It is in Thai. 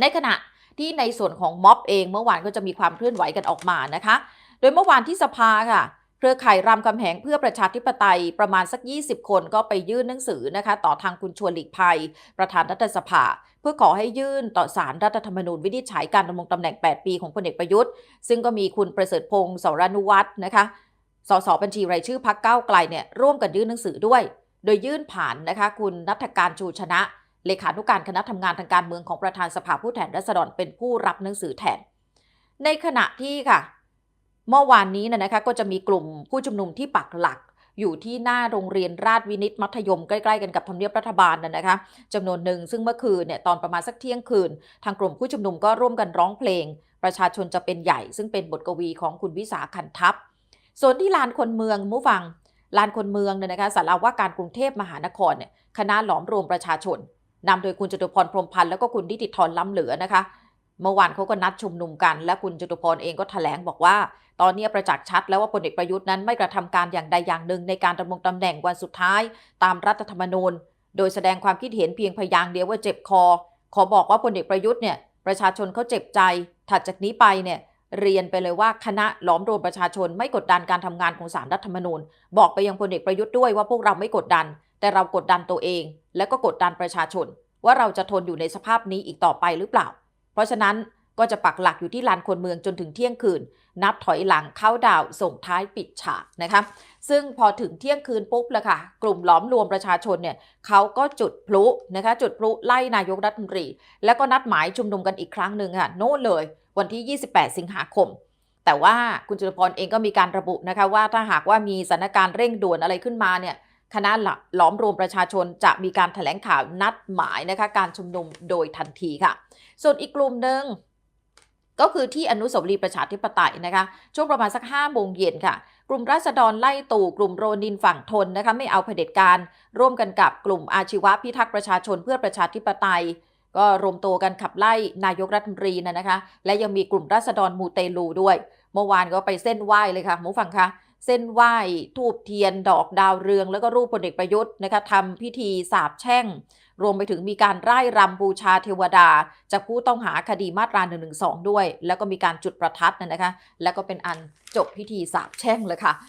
ในขณะที่ในส่วนของม็อบเองเมื่อวานก็จะมีความเคลื่อนไหวกันออกมานะคะ โดยเมื่อวานที่สภาค่ะ เครือข่ายรามคำแหงเพื่อประชาธิปไตยประมาณสัก 20 คนก็ไปยื่นหนังสือนะคะ ต่อทางคุณชวนหลีกภัย ประธานรัฐสภา เพื่อขอให้ยื่นต่อสารรัฐธรรมนูญวินิจฉัยการดำรงตำแหน่ง 8 ปีของพลเอกประยุทธ์ ซึ่งก็มีคุณประเสริฐพงศ์สรานุวัฒน์นะคะสสบัญชีรายชื่อพักเก้าไกลเนี่ยร่วมกันยื่นหนังสือด้วย โดยยื่นผ่านนะคะ คุณนัทการชูชนะ เลขานุการคณะทำงานทางการเมืองของประธานสภาผู้แทนราษฎรเป็นผู้รับหนังสือแทน ในขณะที่ค่ะ เมื่อวานนี้นะนะคะก็จะมีกลุ่มผู้ชุมนุมที่ปักหลักอยู่ที่หน้าโรงเรียนราชวินิตมัธยมใกล้ๆกันกับทำเนียบรัฐบาลนะนะคะจำนวนหนึ่งซึ่งเมื่อคืนเนี่ยตอนประมาณสักเที่ยงคืน ทางกลุ่มผู้ชุมนุมก็ร่วมกันร้องเพลง ประชาชนจะเป็นใหญ่ ซึ่งเป็นบทกวีของคุณวิสาขันทัพส่วนที่ลานคนเมืองมูฟังลานคนเมืองเนี่ยนะคะสาราว่าการกรุงเทพมหานครเนี่ยคณะหลอมรวมประชาชน นำโดยคุณจตุพรพรมพันธ์แล้วก็คุณนิติธรล้ำเหลือนะคะ เมื่อวานเขาก็นัดชุมนุมกัน และคุณจตุพรเองก็แถลงบอกว่า ตอนนี้ประจักษ์ชัดแล้วว่าพลเอกประยุทธ์นั้นไม่กระทำการอย่างใดอย่างหนึ่งในการดำรงตำแหน่งวันสุดท้าย ตามรัฐธรรมนูญ โดยแสดงความคิดเห็นเพียงพยางเดียวว่าเจ็บคอ ขอบอกว่าพลเอกประยุทธ์เนี่ยประชาชนเขาเจ็บใจ ถัดจากนี้ไปเนี่ยเรียนไปเลยว่าคณะล้อมรวมประชาชนไม่กดดันการทำงานของสารรัฐธรรมนูญ บอกไปยังพลเอกประยุทธ์ด้วยว่าพวกเราไม่กดดัน แต่เรากดดันตัวเอง และก็กดดันประชาชน ว่าเราจะทนอยู่ในสภาพนี้อีกต่อไปหรือเปล่า เพราะฉะนั้นก็จะปักหลักอยู่ที่ลานคนเมืองจนถึงเที่ยงคืน นับถอยหลังเข้าดาวส่งท้ายปิดฉากนะคะซึ่งพอถึงเที่ยงคืนปุ๊บละค่ะ กลุ่มล้อมรวมประชาชนเนี่ยเขาก็จุดพลุนะคะ จุดพลุไล่นายกรัฐมนตรี แล้วก็นัดหมายชุมนุมกันอีกครั้งหนึ่งค่ะ โน่นเลย วันที่ 28 สิงหาคม แต่ว่าคุณจุลพรเองก็มีการระบุนะคะว่าถ้าหากว่ามีสถานการณ์เร่งด่วนอะไรขึ้นมาเนี่ย คณะล้อมรวมประชาชนจะมีการถแถลงข่าวนัดหมายนะคะการชุมนุมโดยทันทีค่ะ ส่วนอีกกลุ่มหนึ่งก็คือที่อนุสาวรีย์ประชาธิปไตยนะคะ ช่วงประมาณสัก5โมงเย็นค่ะ กลุ่มราษฎรไล่ตู่กลุ่มโรนินฝั่งทนนะคะไม่เอาเผด็จการ ร่วมกันกับกลุ่มอาชีวะพิทักษ์ประชาชนเพื่อประชาธิปไตย ก็รวมตัวกันขับไล่นายกรัฐมนตรีนะนะคะ และยังมีกลุ่มราษฎรมูเตลูด้วย เมื่อวานก็ไปเส้นไหว้เลยค่ะหมูฟังคะ เส้นไหว้ทูบเทียนดอกดาวเรือง แล้วก็รูปพลเอกประยุทธ์นะคะทำพิธีสาบแช่ง รวมไปถึงมีการไร่รำบูชาเทวดา จากผู้ต้องหาคดีมาตรา1นึด้วย แล้วก็มีการจุดประทัดนะคะ แล้วก็เป็นอันจบพิธีสาบแช่งเลยค่ะ